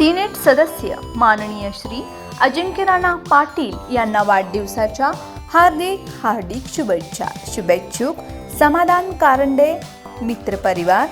Senate सदस्य माननीय श्री अजिंक्य राणा पाटील यांना वाढदिवसाच्या हार्दिक हार्दिक शुभेच्छा. शुभेच्छुक समाधान कारंडे मित्रपरिवार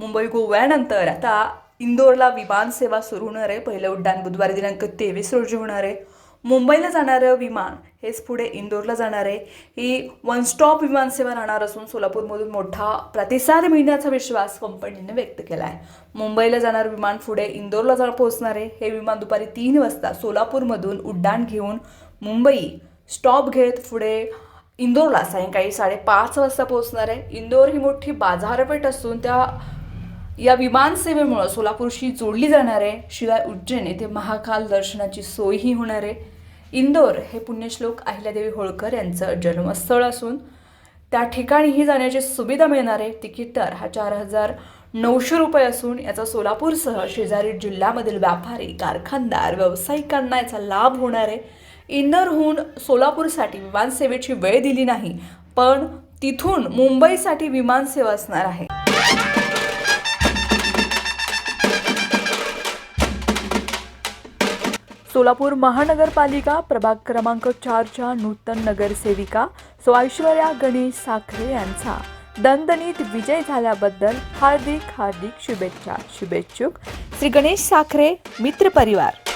मुंबई गोव्यानंतर आता इंदोरला विमानसेवा सुरू होणार आहे. पहिलं उड्डाण बुधवारी दिनांक तेवीस रोजी होणार आहे. मुंबईला जाणारं विमान हेच पुढे इंदोरला जाणार आहे ही वन स्टॉप विमानसेवा राहणार असून सोलापूरमधून मोठा प्रतिसाद मिळण्याचा विश्वास कंपनीने व्यक्त केला आहे मुंबईला जाणारं विमान पुढे इंदोरला जा पोहोचणार आहे हे विमान दुपारी तीन वाजता सोलापूरमधून उड्डाण घेऊन मुंबई स्टॉप घेत पुढे इंदोरला सायंकाळी साडेपाच वाजता पोहोचणार. आहे इंदोर ही मोठी बाजारपेठ असून त्या या विमानसेवेमुळं सोलापूरशी जोडली जाणार आहे शिवाय उज्जैन येथे महाकाल दर्शनाची सोयही होणार आहे. इंदोर हे पुण्यश्लोक अहिल्यादेवी होळकर यांचं जन्मस्थळ असून त्या ठिकाणीही जाण्याची सुविधा मिळणार आहे. तिकीट दर हा चार हजार नऊशे रुपये असून याचा सोलापूरसह शेजारी जिल्ह्यामधील व्यापारी कारखानदार व्यावसायिकांना याचा लाभ होणार आहे. इंदोरहून सोलापूरसाठी विमानसेवेची वेळ दिली नाही पण तिथून मुंबईसाठी विमानसेवा असणार आहे. सोलापूर महानगरपालिका प्रभाग क्रमांक चारच्या नूतन नगरसेविका सो ऐश्वर्या गणेश साखरे यांचा. दणदणीत विजय झाल्याबद्दल हार्दिक हार्दिक शुभेच्छा. शुभेच्छुक. श्री गणेश साखरे मित्र परिवार.